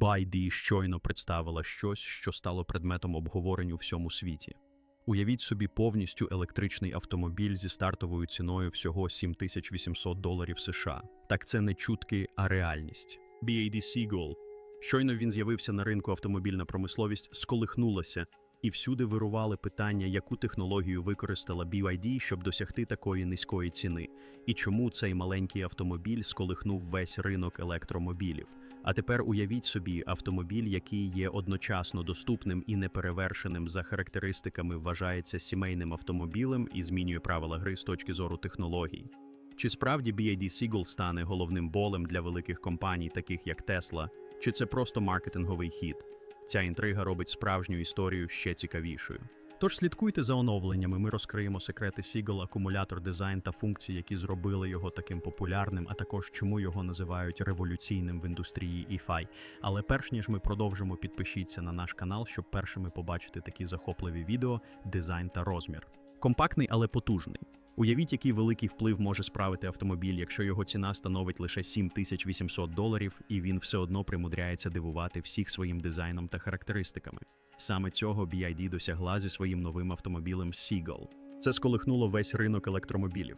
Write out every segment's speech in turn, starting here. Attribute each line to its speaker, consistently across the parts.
Speaker 1: BYD щойно представила щось, що стало предметом обговорень у всьому світі. Уявіть собі повністю електричний автомобіль зі стартовою ціною всього 7800 доларів США. Так це не чутки, а реальність. BAD Seagull. Щойно він з'явився на ринку автомобільна промисловість, сколихнулася, і всюди вирували питання, яку технологію використала BYD, щоб досягти такої низької ціни, і чому цей маленький автомобіль сколихнув весь ринок електромобілів. А тепер уявіть собі автомобіль, який є одночасно доступним і неперевершеним за характеристиками, вважається сімейним автомобілем і змінює правила гри з точки зору технологій. Чи справді BYD Seagull стане головним болем для великих компаній, таких як Tesla, чи це просто маркетинговий хід? Ця інтрига робить справжню історію ще цікавішою. Тож слідкуйте за оновленнями. Ми розкриємо секрети Seagull, акумулятор, дизайн та функції, які зробили його таким популярним, а також чому його називають революційним в індустрії EFI. Але перш ніж ми продовжимо, підпишіться на наш канал, щоб першими побачити такі захопливі відео, дизайн та розмір. Компактний, але потужний. Уявіть, який великий вплив може справити автомобіль, якщо його ціна становить лише 7800 доларів, і він все одно примудряється дивувати всіх своїм дизайном та характеристиками. Саме цього BYD досягла зі своїм новим автомобілем Seagull. Це сколихнуло весь ринок електромобілів.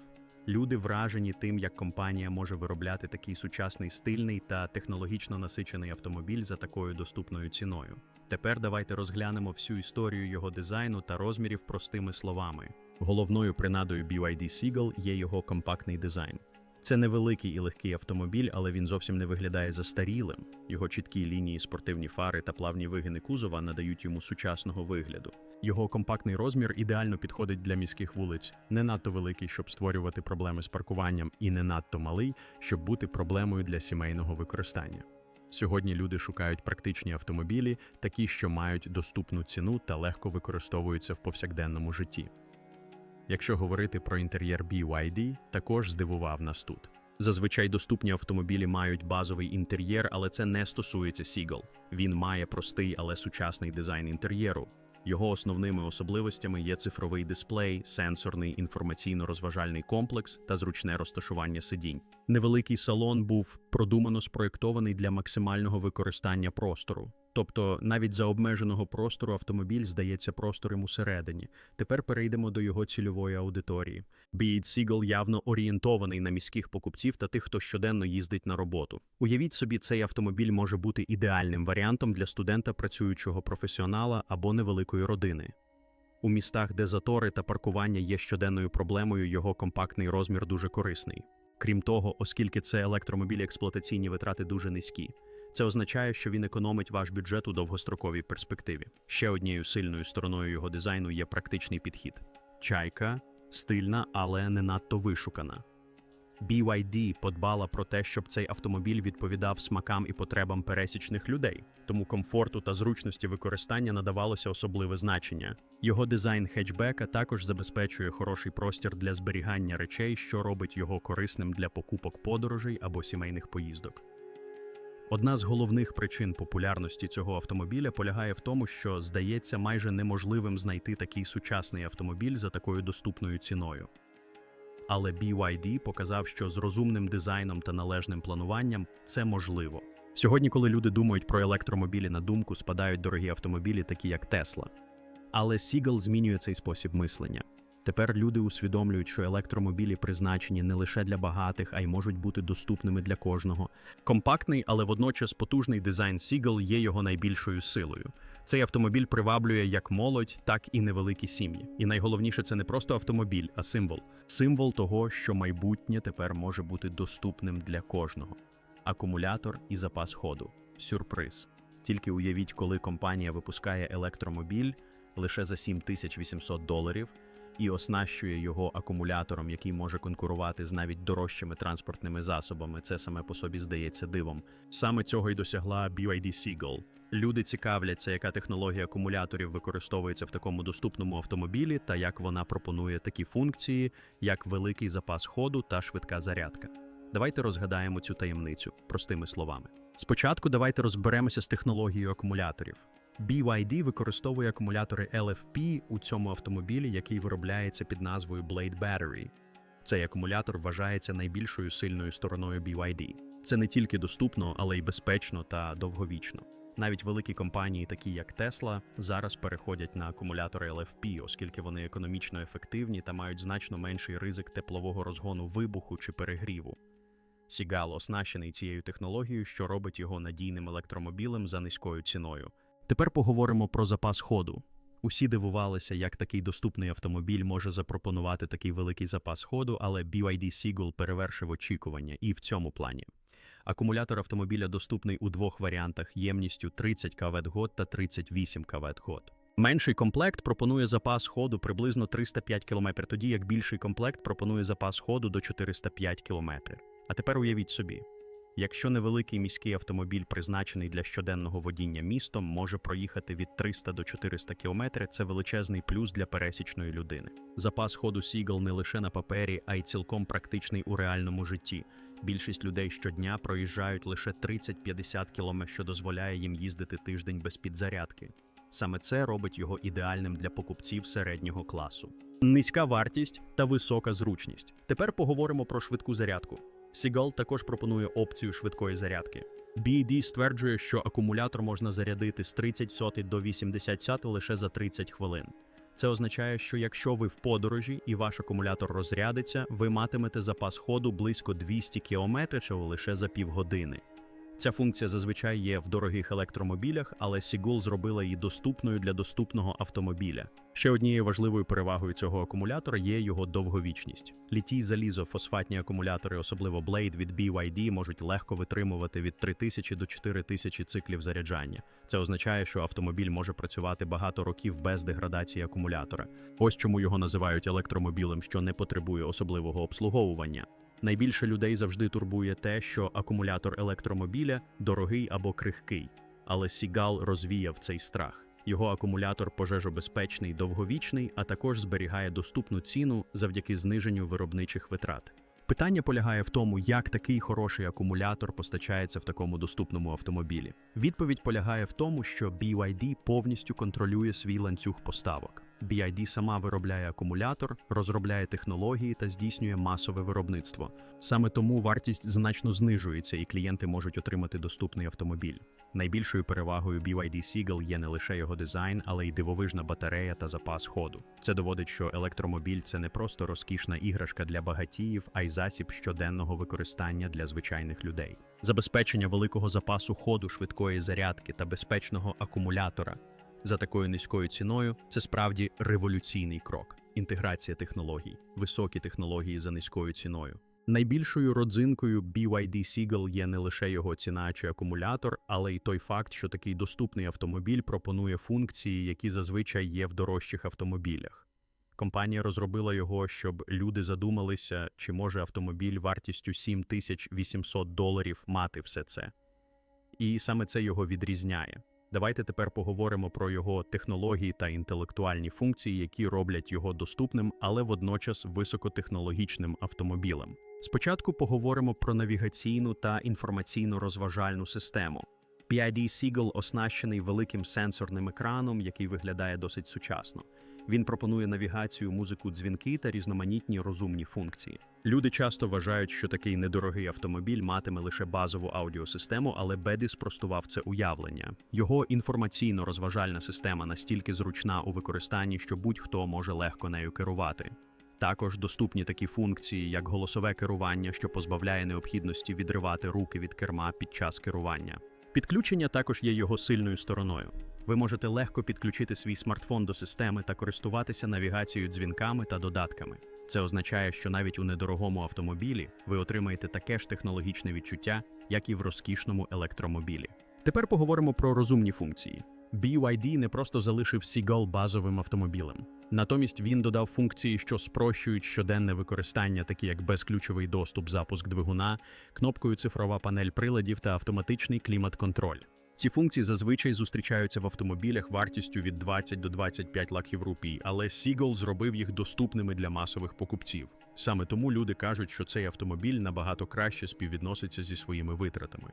Speaker 1: Люди вражені тим, як компанія може виробляти такий сучасний стильний та технологічно насичений автомобіль за такою доступною ціною. Тепер давайте розглянемо всю історію його дизайну та розмірів простими словами. Головною принадою BYD Seagull є його компактний дизайн. Це невеликий і легкий автомобіль, але він зовсім не виглядає застарілим. Його чіткі лінії, спортивні фари та плавні вигини кузова надають йому сучасного вигляду. Його компактний розмір ідеально підходить для міських вулиць, не надто великий, щоб створювати проблеми з паркуванням, і не надто малий, щоб бути проблемою для сімейного використання. Сьогодні люди шукають практичні автомобілі, такі, що мають доступну ціну та легко використовуються в повсякденному житті. Якщо говорити про інтер'єр BYD, також здивував нас тут. Зазвичай доступні автомобілі мають базовий інтер'єр, але це не стосується Seagull. Він має простий, але сучасний дизайн інтер'єру. Його основними особливостями є цифровий дисплей, сенсорний інформаційно-розважальний комплекс та зручне розташування сидінь. Невеликий салон був продумано спроєктований для максимального використання простору. Тобто, навіть за обмеженого простору автомобіль здається простором усередині. Тепер перейдемо до його цільової аудиторії. Beat Seagull явно орієнтований на міських покупців та тих, хто щоденно їздить на роботу. Уявіть собі, цей автомобіль може бути ідеальним варіантом для студента, працюючого професіонала або невеликої родини. У містах, де затори та паркування є щоденною проблемою, його компактний розмір дуже корисний. Крім того, оскільки це електромобіль, експлуатаційні витрати дуже низькі. Це означає, що він економить ваш бюджет у довгостроковій перспективі. Ще однією сильною стороною його дизайну є практичний підхід. Чайка стильна, але не надто вишукана. BYD подбала про те, щоб цей автомобіль відповідав смакам і потребам пересічних людей, тому комфорту та зручності використання надавалося особливе значення. Його дизайн хетчбека також забезпечує хороший простір для зберігання речей, що робить його корисним для покупок подорожей або сімейних поїздок. Одна з головних причин популярності цього автомобіля полягає в тому, що здається майже неможливим знайти такий сучасний автомобіль за такою доступною ціною. Але BYD показав, що з розумним дизайном та належним плануванням це можливо. Сьогодні, коли люди думають про електромобілі на думку, спадають дорогі автомобілі, такі як Tesla. Але Seagull змінює цей спосіб мислення. Тепер люди усвідомлюють, що електромобілі призначені не лише для багатих, а й можуть бути доступними для кожного. Компактний, але водночас потужний дизайн Seagull є його найбільшою силою. Цей автомобіль приваблює як молодь, так і невеликі сім'ї. І найголовніше це не просто автомобіль, а символ. Символ того, що майбутнє тепер може бути доступним для кожного. Акумулятор і запас ходу. Сюрприз. Тільки уявіть, коли компанія випускає електромобіль лише за 7800 доларів і оснащує його акумулятором, який може конкурувати з навіть дорожчими транспортними засобами. Це саме по собі здається дивом. Саме цього й досягла BYD Seagull. Люди цікавляться, яка технологія акумуляторів використовується в такому доступному автомобілі, та як вона пропонує такі функції, як великий запас ходу та швидка зарядка. Давайте розгадаємо цю таємницю простими словами. Спочатку давайте розберемося з технологією акумуляторів. BYD використовує акумулятори LFP у цьому автомобілі, який виробляється під назвою Blade Battery. Цей акумулятор вважається найбільшою сильною стороною BYD. Це не тільки доступно, але й безпечно та довговічно. Навіть великі компанії, такі як Tesla, зараз переходять на акумулятори LFP, оскільки вони економічно ефективні та мають значно менший ризик теплового розгону вибуху чи перегріву. Сігал оснащений цією технологією, що робить його надійним електромобілем за низькою ціною. Тепер поговоримо про запас ходу. Усі дивувалися, як такий доступний автомобіль може запропонувати такий великий запас ходу, але BYD Seagull перевершив очікування і в цьому плані. Акумулятор автомобіля доступний у двох варіантах ємністю 30 кВт та 38 кВт. Менший комплект пропонує запас ходу приблизно 305 км, тоді як більший комплект пропонує запас ходу до 405 км. А тепер уявіть собі, якщо невеликий міський автомобіль, призначений для щоденного водіння містом, може проїхати від 300 до 400 км, це величезний плюс для пересічної людини. Запас ходу Seagull не лише на папері, а й цілком практичний у реальному житті. Більшість людей щодня проїжджають лише 30-50 км, що дозволяє їм їздити тиждень без підзарядки. Саме це робить його ідеальним для покупців середнього класу. Низька вартість та висока зручність. Тепер поговоримо про швидку зарядку. Seagull також пропонує опцію швидкої зарядки. BD стверджує, що акумулятор можна зарядити з 30 сотень до 80 сотень лише за 30 хвилин. Це означає, що якщо ви в подорожі і ваш акумулятор розрядиться, ви матимете запас ходу близько 200 км лише за півгодини. Ця функція зазвичай є в дорогих електромобілях, але Seagull зробила її доступною для доступного автомобіля. Ще однією важливою перевагою цього акумулятора є його довговічність. Літій залізо фосфатні акумулятори, особливо Blade від BYD, можуть легко витримувати від 3000 до 4000 циклів заряджання. Це означає, що автомобіль може працювати багато років без деградації акумулятора. Ось чому його називають електромобілем, що не потребує особливого обслуговування. Найбільше людей завжди турбує те, що акумулятор електромобіля дорогий або крихкий, але Сігал розвіяв цей страх. Його акумулятор пожежобезпечний, довговічний, а також зберігає доступну ціну завдяки зниженню виробничих витрат. Питання полягає в тому, як такий хороший акумулятор постачається в такому доступному автомобілі. Відповідь полягає в тому, що BYD повністю контролює свій ланцюг поставок. BYD сама виробляє акумулятор, розробляє технології та здійснює масове виробництво. Саме тому вартість значно знижується, і клієнти можуть отримати доступний автомобіль. Найбільшою перевагою BYD Seagull є не лише його дизайн, але й дивовижна батарея та запас ходу. Це доводить, що електромобіль це не просто розкішна іграшка для багатіїв, а й засіб щоденного використання для звичайних людей. Забезпечення великого запасу ходу, швидкої зарядки та безпечного акумулятора за такою низькою ціною це справді революційний крок. Інтеграція технологій, високі технології за низькою ціною. Найбільшою родзинкою BYD Seagull є не лише його ціна чи акумулятор, але й той факт, що такий доступний автомобіль пропонує функції, які зазвичай є в дорожчих автомобілях. Компанія розробила його, щоб люди задумалися, чи може автомобіль вартістю 7800 доларів мати все це. І саме це його відрізняє. Давайте тепер поговоримо про його технології та інтелектуальні функції, які роблять його доступним, але водночас високотехнологічним автомобілем. Спочатку поговоримо про навігаційну та інформаційну розважальну систему. PID Seagull оснащений великим сенсорним екраном, який виглядає досить сучасно. Він пропонує навігацію, музику, дзвінки та різноманітні розумні функції. Люди часто вважають, що такий недорогий автомобіль матиме лише базову аудіосистему, але Беді спростував це уявлення. Його інформаційно-розважальна система настільки зручна у використанні, що будь-хто може легко нею керувати. Також доступні такі функції, як голосове керування, що позбавляє необхідності відривати руки від керма під час керування. Підключення також є його сильною стороною. Ви можете легко підключити свій смартфон до системи та користуватися навігацією дзвінками та додатками. Це означає, що навіть у недорогому автомобілі ви отримаєте таке ж технологічне відчуття, як і в розкішному електромобілі. Тепер поговоримо про розумні функції. BYD не просто залишив Seagull базовим автомобілем. Натомість він додав функції, що спрощують щоденне використання, такі як безключовий доступ, запуск двигуна, кнопкою цифрова панель приладів та автоматичний клімат-контроль. Ці функції зазвичай зустрічаються в автомобілях вартістю від 20 до 25 лаків рупій, але Seagull зробив їх доступними для масових покупців. Саме тому люди кажуть, що цей автомобіль набагато краще співвідноситься зі своїми витратами.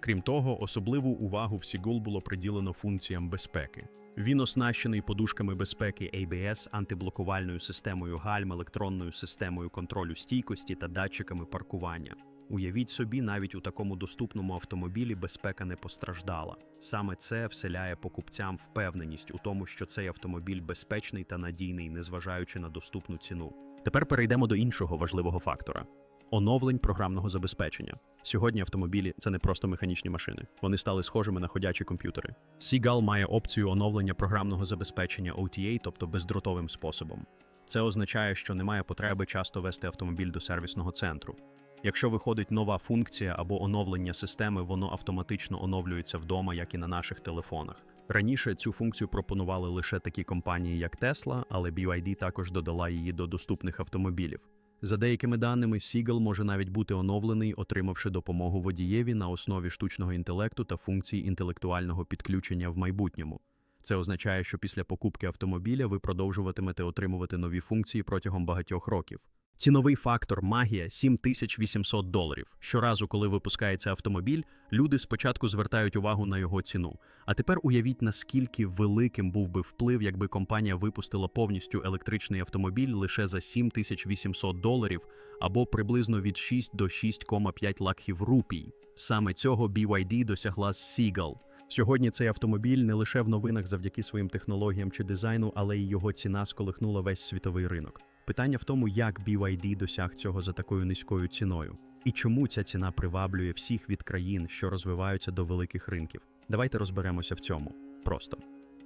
Speaker 1: Крім того, особливу увагу в Seagull було приділено функціям безпеки. Він оснащений подушками безпеки ABS, антиблокувальною системою гальм, електронною системою контролю стійкості та датчиками паркування. Уявіть собі, навіть у такому доступному автомобілі безпека не постраждала. Саме це вселяє покупцям впевненість у тому, що цей автомобіль безпечний та надійний, незважаючи на доступну ціну. Тепер перейдемо до іншого важливого фактора оновлень програмного забезпечення. Сьогодні автомобілі це не просто механічні машини, вони стали схожими на ходячі комп'ютери. Seagull має опцію оновлення програмного забезпечення OTA, тобто бездротовим способом. Це означає, що немає потреби часто вести автомобіль до сервісного центру. Якщо виходить нова функція або оновлення системи, воно автоматично оновлюється вдома, як і на наших телефонах. Раніше цю функцію пропонували лише такі компанії, як Tesla, але BYD також додала її до доступних автомобілів. За деякими даними, Seagull може навіть бути оновлений, отримавши допомогу водієві на основі штучного інтелекту та функцій інтелектуального підключення в майбутньому. Це означає, що після покупки автомобіля ви продовжуватимете отримувати нові функції протягом багатьох років. Ціновий фактор магія 7800 доларів. Щоразу, коли випускається автомобіль, люди спочатку звертають увагу на його ціну. А тепер уявіть, наскільки великим був би вплив, якби компанія випустила повністю електричний автомобіль лише за 7800 доларів або приблизно від 6 до 6,5 лакхів рупій. Саме цього BYD досягла з Seagull. Сьогодні цей автомобіль не лише в новинах завдяки своїм технологіям чи дизайну, але й його ціна сколихнула весь світовий ринок. Питання в тому, як BYD досяг цього за такою низькою ціною, і чому ця ціна приваблює всіх від країн, що розвиваються до великих ринків. Давайте розберемося в цьому. Просто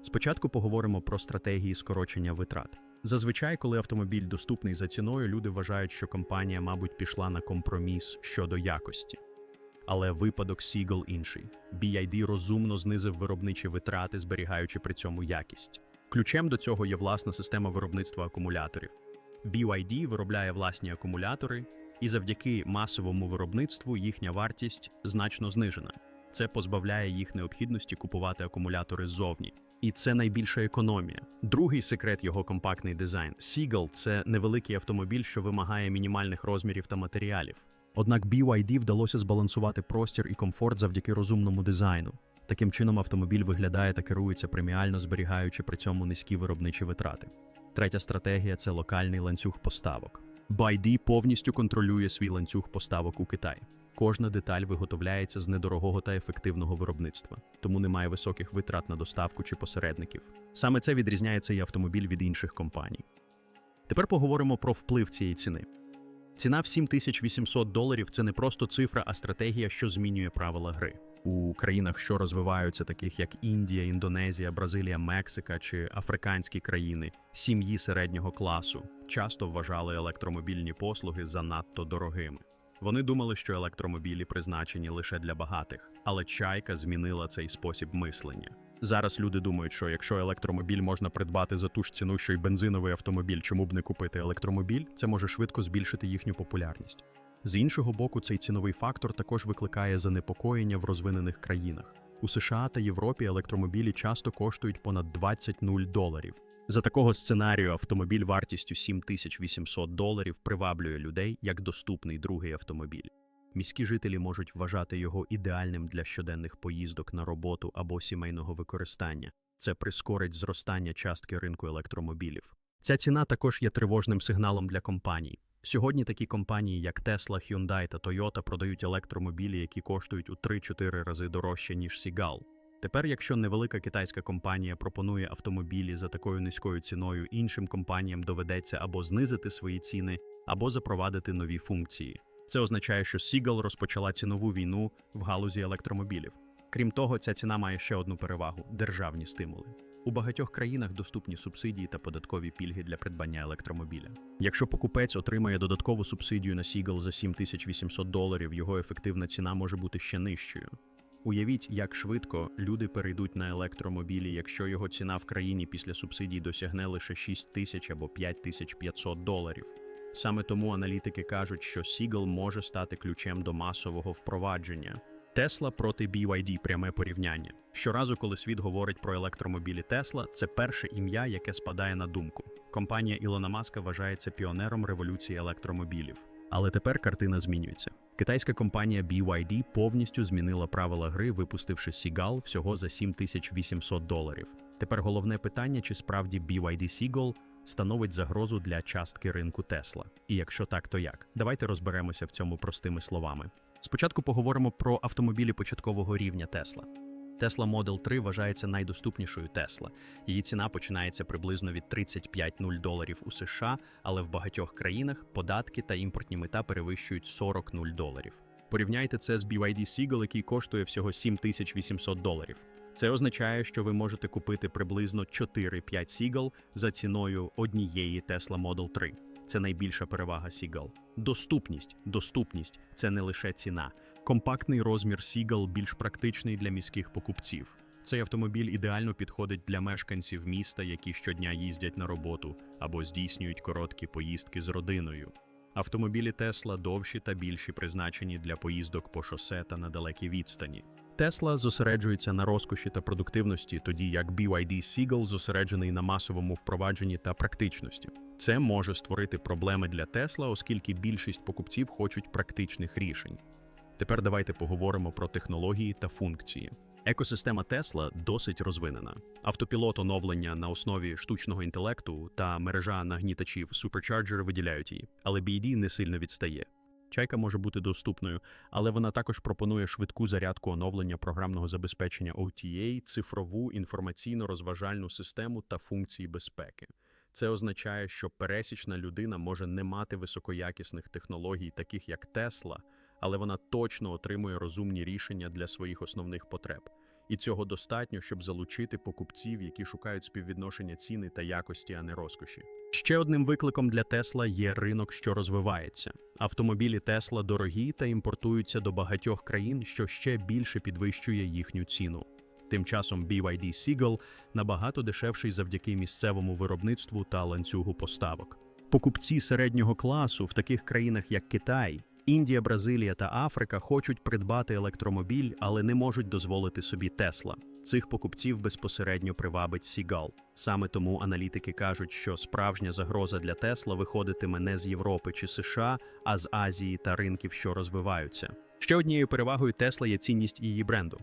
Speaker 1: спочатку поговоримо про стратегії скорочення витрат. Зазвичай, коли автомобіль доступний за ціною, люди вважають, що компанія, мабуть, пішла на компроміс щодо якості. Але випадок Seagull інший. BYD розумно знизив виробничі витрати, зберігаючи при цьому якість. Ключем до цього є власна система виробництва акумуляторів. BYD виробляє власні акумулятори, і завдяки масовому виробництву їхня вартість значно знижена. Це позбавляє їх необхідності купувати акумулятори ззовні. І це найбільша економія. Другий секрет його компактний дизайн. Seagull – це невеликий автомобіль, що вимагає мінімальних розмірів та матеріалів. Однак BYD вдалося збалансувати простір і комфорт завдяки розумному дизайну. Таким чином, автомобіль виглядає та керується преміально, зберігаючи при цьому низькі виробничі витрати. Третя стратегія це локальний ланцюг поставок. BYD повністю контролює свій ланцюг поставок у Китаї. Кожна деталь виготовляється з недорогого та ефективного виробництва, тому немає високих витрат на доставку чи посередників. Саме це відрізняє цей автомобіль від інших компаній. Тепер поговоримо про вплив цієї ціни. Ціна в 7800 доларів це не просто цифра, а стратегія, що змінює правила гри. У країнах, що розвиваються, таких як Індія, Індонезія, Бразилія, Мексика чи африканські країни, сім'ї середнього класу часто вважали електромобільні послуги занадто дорогими. Вони думали, що електромобілі призначені лише для багатих, але чайка змінила цей спосіб мислення. Зараз люди думають, що якщо електромобіль можна придбати за ту ж ціну, що й бензиновий автомобіль, чому б не купити електромобіль, це може швидко збільшити їхню популярність. З іншого боку, цей ціновий фактор також викликає занепокоєння в розвинених країнах. У США та Європі електромобілі часто коштують понад 20 нуль доларів. За такого сценарію автомобіль вартістю 7800 доларів приваблює людей як доступний другий автомобіль. Міські жителі можуть вважати його ідеальним для щоденних поїздок на роботу або сімейного використання. Це прискорить зростання частки ринку електромобілів. Ця ціна також є тривожним сигналом для компаній. Сьогодні такі компанії, як Tesla, Hyundai та Toyota, продають електромобілі, які коштують у 3-4 рази дорожче, ніж Seagull. Тепер, якщо невелика китайська компанія пропонує автомобілі за такою низькою ціною, іншим компаніям доведеться або знизити свої ціни, або запровадити нові функції. Це означає, що Seagull розпочала цінову війну в галузі електромобілів. Крім того, ця ціна має ще одну перевагу державні стимули. У багатьох країнах доступні субсидії та податкові пільги для придбання електромобіля. Якщо покупець отримає додаткову субсидію на Seagull за 7800 доларів, його ефективна ціна може бути ще нижчою. Уявіть, як швидко люди перейдуть на електромобілі, якщо його ціна в країні після субсидій досягне лише 6 тисяч або 5500 доларів. Саме тому аналітики кажуть, що Seagull може стати ключем до масового впровадження. Тесла проти BYD – пряме порівняння. Щоразу, коли світ говорить про електромобілі Тесла, це перше ім'я, яке спадає на думку. Компанія Ілона Маска вважається піонером революції електромобілів. Але тепер картина змінюється. Китайська компанія BYD повністю змінила правила гри, випустивши Seagull всього за 7800 доларів. Тепер головне питання, чи справді BYD Seagull становить загрозу для частки ринку Тесла? І якщо так, то як? Давайте розберемося в цьому простими словами. Спочатку поговоримо про автомобілі початкового рівня Тесла. Tesla Model 3 вважається найдоступнішою Tesla. Її ціна починається приблизно від 35-0 доларів у США, але в багатьох країнах податки та імпортні мита перевищують 40-0 доларів. Порівняйте це з BYD Seagull, який коштує всього 7800 доларів. Це означає, що ви можете купити приблизно 4-5 Seagull за ціною однієї Tesla Model 3. Це найбільша перевага Seagull. Доступність, доступність це не лише ціна. Компактний розмір Seagull більш практичний для міських покупців. Цей автомобіль ідеально підходить для мешканців міста, які щодня їздять на роботу або здійснюють короткі поїздки з родиною. Автомобілі Tesla довші та більші призначені для поїздок по шосе та на далекій відстані. Tesla зосереджується на розкоші та продуктивності, тоді як BYD Seagull зосереджений на масовому впровадженні та практичності. Це може створити проблеми для Tesla, оскільки більшість покупців хочуть практичних рішень. Тепер давайте поговоримо про технології та функції. Екосистема Tesla досить розвинена. Автопілот оновлення на основі штучного інтелекту та мережа нагнітачів Supercharger виділяють її, але BYD не сильно відстає. Чайка може бути доступною, але вона також пропонує швидку зарядку оновлення програмного забезпечення OTA, цифрову інформаційно-розважальну систему та функції безпеки. Це означає, що пересічна людина може не мати високоякісних технологій, таких як Tesla, але вона точно отримує розумні рішення для своїх основних потреб. І цього достатньо, щоб залучити покупців, які шукають співвідношення ціни та якості, а не розкоші. Ще одним викликом для Тесла є ринок, що розвивається. Автомобілі Тесла дорогі та імпортуються до багатьох країн, що ще більше підвищує їхню ціну. Тим часом BYD Seagull набагато дешевший завдяки місцевому виробництву та ланцюгу поставок. Покупці середнього класу в таких країнах, як Китай, Індія, Бразилія та Африка хочуть придбати електромобіль, але не можуть дозволити собі Тесла. Цих покупців безпосередньо привабить Seagull. Саме тому аналітики кажуть, що справжня загроза для Тесла виходитиме не з Європи чи США, а з Азії та ринків, що розвиваються. Ще однією перевагою Тесла є цінність її бренду.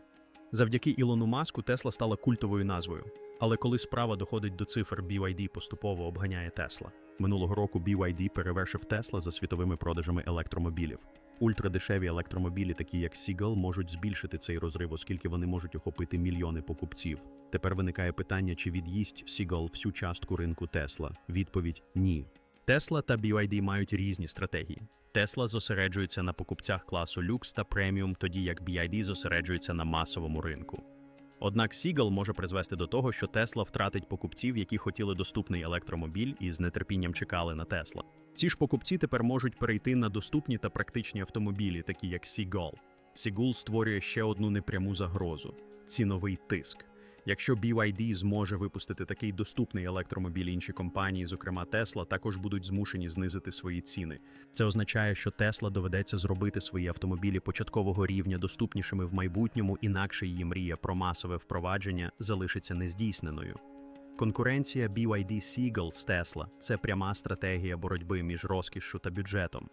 Speaker 1: Завдяки Ілону Маску Тесла стала культовою назвою. Але коли справа доходить до цифр, BYD поступово обганяє Тесла. Минулого року BYD перевершив Тесла за світовими продажами електромобілів. Ультрадешеві електромобілі, такі як Seagull, можуть збільшити цей розрив, оскільки вони можуть охопити мільйони покупців. Тепер виникає питання, чи від'їсть Seagull всю частку ринку Тесла. Відповідь ні. Тесла та BYD мають різні стратегії. Тесла зосереджується на покупцях класу люкс та преміум, тоді як BYD зосереджується на масовому ринку. Однак Сігал може призвести до того, що Тесла втратить покупців, які хотіли доступний електромобіль і з нетерпінням чекали на Тесла. Ці ж покупці тепер можуть перейти на доступні та практичні автомобілі, такі як Seagull. Сігул створює ще одну непряму загрозу ціновий тиск. Якщо BYD зможе випустити такий доступний електромобіль, інші компанії, зокрема Tesla, також будуть змушені знизити свої ціни. Це означає, що Tesla доведеться зробити свої автомобілі початкового рівня доступнішими в майбутньому, інакше її мрія про масове впровадження залишиться нездійсненою. Конкуренція BYD Seagull з Tesla – це пряма стратегія боротьби між розкішшю та бюджетом.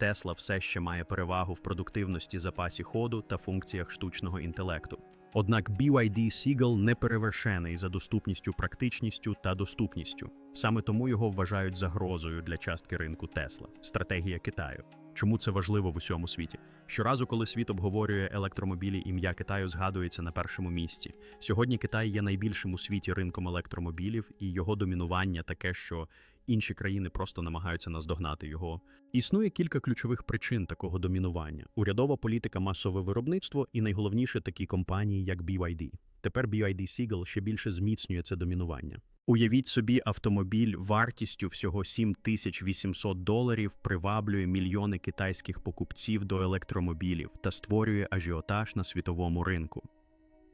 Speaker 1: Tesla все ще має перевагу в продуктивності запасі ходу та функціях штучного інтелекту. Однак BYD Seagull не перевершений за доступністю, практичністю та доступністю. Саме тому його вважають загрозою для частки ринку Тесла. Стратегія Китаю. Чому це важливо в усьому світі? Щоразу, коли світ обговорює електромобілі, ім'я Китаю згадується на першому місці. Сьогодні Китай є найбільшим у світі ринком електромобілів, і його домінування таке, що інші країни просто намагаються наздогнати його. Існує кілька ключових причин такого домінування: урядова політика, масове виробництво і найголовніше такі компанії, як BYD. Тепер BYD Seagull ще більше зміцнює це домінування. Уявіть собі, автомобіль вартістю всього 7800 доларів приваблює мільйони китайських покупців до електромобілів та створює ажіотаж на світовому ринку.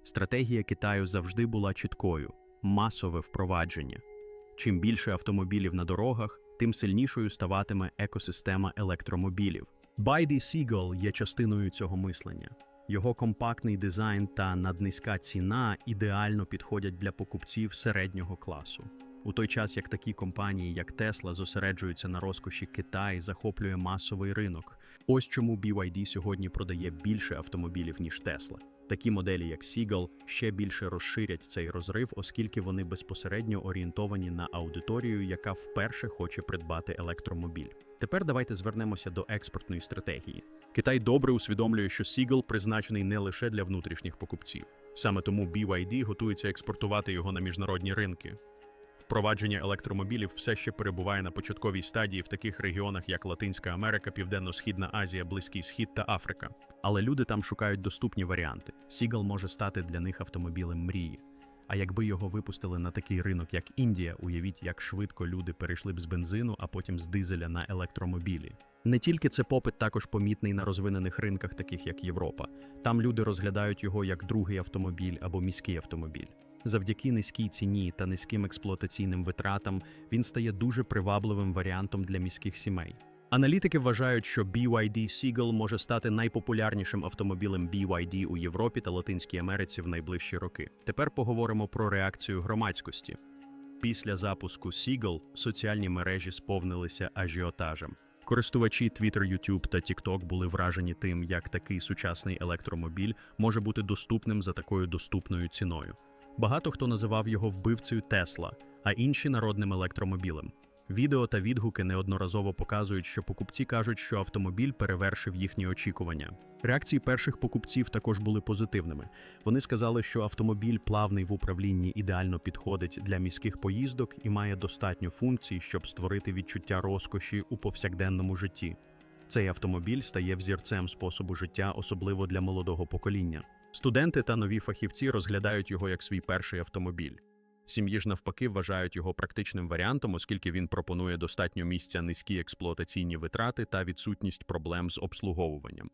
Speaker 1: Стратегія Китаю завжди була чіткою масове впровадження. Чим більше автомобілів на дорогах, тим сильнішою ставатиме екосистема електромобілів. BYD Seagull є частиною цього мислення. Його компактний дизайн та наднизька ціна ідеально підходять для покупців середнього класу. У той час як такі компанії, як Tesla, зосереджуються на розкоші Китай, захоплює масовий ринок. Ось чому BYD сьогодні продає більше автомобілів ніж Tesla. Такі моделі, як Seagull, ще більше розширять цей розрив, оскільки вони безпосередньо орієнтовані на аудиторію, яка вперше хоче придбати електромобіль. Тепер давайте звернемося до експортної стратегії. Китай добре усвідомлює, що Seagull призначений не лише для внутрішніх покупців. Саме тому BYD готується експортувати його на міжнародні ринки. Впровадження електромобілів все ще перебуває на початковій стадії в таких регіонах, як Латинська Америка, Південно-Східна Азія, Близький Схід та Африка. Але люди там шукають доступні варіанти. Seagull може стати для них автомобілем мрії. А якби його випустили на такий ринок, як Індія, уявіть, як швидко люди перейшли б з бензину, а потім з дизеля на електромобілі. Не тільки це попит також помітний на розвинених ринках, таких як Європа. Там люди розглядають його як другий автомобіль або міський автомобіль. Завдяки низькій ціні та низьким експлуатаційним витратам він стає дуже привабливим варіантом для міських сімей. Аналітики вважають, що BYD Seagull може стати найпопулярнішим автомобілем BYD у Європі та Латинській Америці в найближчі роки. Тепер поговоримо про реакцію громадськості. Після запуску Seagull соціальні мережі сповнилися ажіотажем. Користувачі Twitter, YouTube та TikTok були вражені тим, як такий сучасний електромобіль може бути доступним за такою доступною ціною. Багато хто називав його вбивцею Тесла, а інші народним електромобілем. Відео та відгуки неодноразово показують, що покупці кажуть, що автомобіль перевершив їхні очікування. Реакції перших покупців також були позитивними. Вони сказали, що автомобіль плавний в управлінні ідеально підходить для міських поїздок і має достатньо функцій, щоб створити відчуття розкоші у повсякденному житті. Цей автомобіль стає взірцем способу життя, особливо для молодого покоління. Студенти та нові фахівці розглядають його як свій перший автомобіль. Сім'ї ж навпаки вважають його практичним варіантом, оскільки він пропонує достатньо місця низькі експлуатаційні витрати та відсутність проблем з обслуговуванням.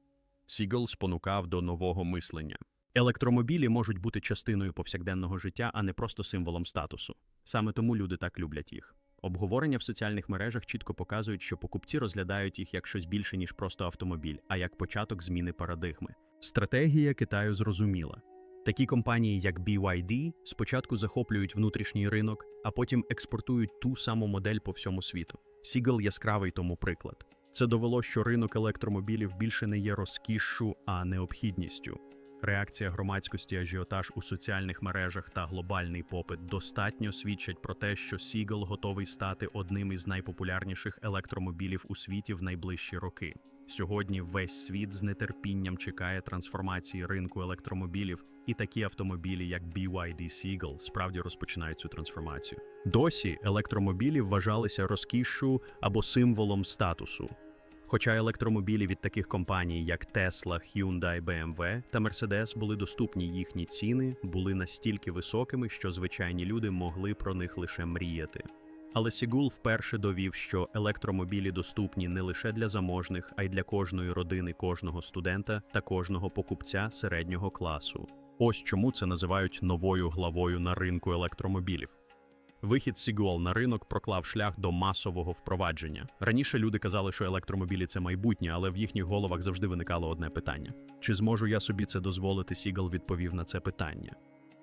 Speaker 1: Сігл спонукав до нового мислення. Електромобілі можуть бути частиною повсякденного життя, а не просто символом статусу. Саме тому люди так люблять їх. Обговорення в соціальних мережах чітко показують, що покупці розглядають їх як щось більше, ніж просто автомобіль, а як початок зміни парадигми. Стратегія Китаю зрозуміла. Такі компанії, як BYD, спочатку захоплюють внутрішній ринок, а потім експортують ту саму модель по всьому світу. Seagull – яскравий тому приклад. Це довело, що ринок електромобілів більше не є розкішшю, а необхідністю. Реакція громадськості, ажіотаж у соціальних мережах та глобальний попит достатньо свідчать про те, що Seagull готовий стати одним із найпопулярніших електромобілів у світі в найближчі роки. Сьогодні весь світ з нетерпінням чекає трансформації ринку електромобілів, і такі автомобілі, як BYD Seagull, справді розпочинають цю трансформацію. Досі електромобілі вважалися розкішшю або символом статусу. Хоча електромобілі від таких компаній, як Tesla, Hyundai, BMW та Mercedes були доступні, їхні ціни були настільки високими, що звичайні люди могли про них лише мріяти. Але Сігул вперше довів, що електромобілі доступні не лише для заможних, а й для кожної родини, кожного студента та кожного покупця середнього класу. Ось чому це називають новою главою на ринку електромобілів. Вихід Сігуал на ринок проклав шлях до масового впровадження. Раніше люди казали, що електромобілі це майбутнє, але в їхніх головах завжди виникало одне питання: чи зможу я собі це дозволити? Сігал відповів на це питання.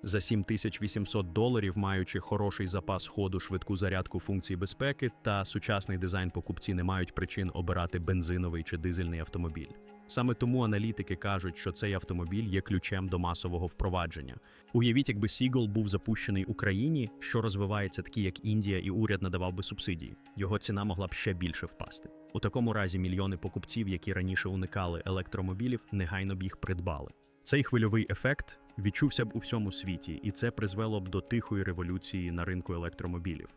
Speaker 1: За 7800 доларів, маючи хороший запас ходу, швидку зарядку функцій безпеки та сучасний дизайн, покупці не мають причин обирати бензиновий чи дизельний автомобіль. Саме тому аналітики кажуть, що цей автомобіль є ключем до масового впровадження. Уявіть, якби Seagull був запущений Україні, що розвивається такі, як Індія, і уряд надавав би субсидії. Його ціна могла б ще більше впасти. У такому разі мільйони покупців, які раніше уникали електромобілів, негайно б їх придбали. Цей хвильовий ефект відчувся б у всьому світі, і це призвело б до тихої революції на ринку електромобілів.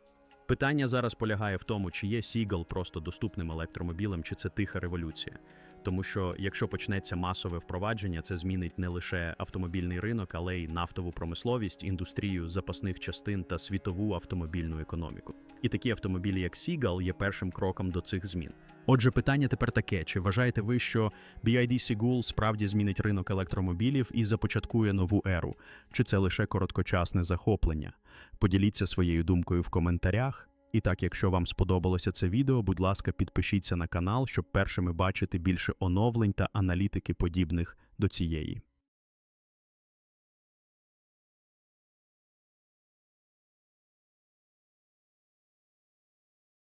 Speaker 1: Питання зараз полягає в тому, чи є Seagull просто доступним електромобілем, чи це тиха революція. Тому що якщо почнеться масове впровадження, це змінить не лише автомобільний ринок, але й нафтову промисловість, індустрію запасних частин та світову автомобільну економіку. І такі автомобілі, як Seagull, є першим кроком до цих змін. Отже, питання тепер таке: чи вважаєте ви, що BID Seagull справді змінить ринок електромобілів і започаткує нову еру? Чи це лише короткочасне захоплення? Поділіться своєю думкою в коментарях. І так, якщо вам сподобалося це відео, будь ласка, підпишіться на канал, щоб першими бачити більше оновлень та аналітики подібних до цієї.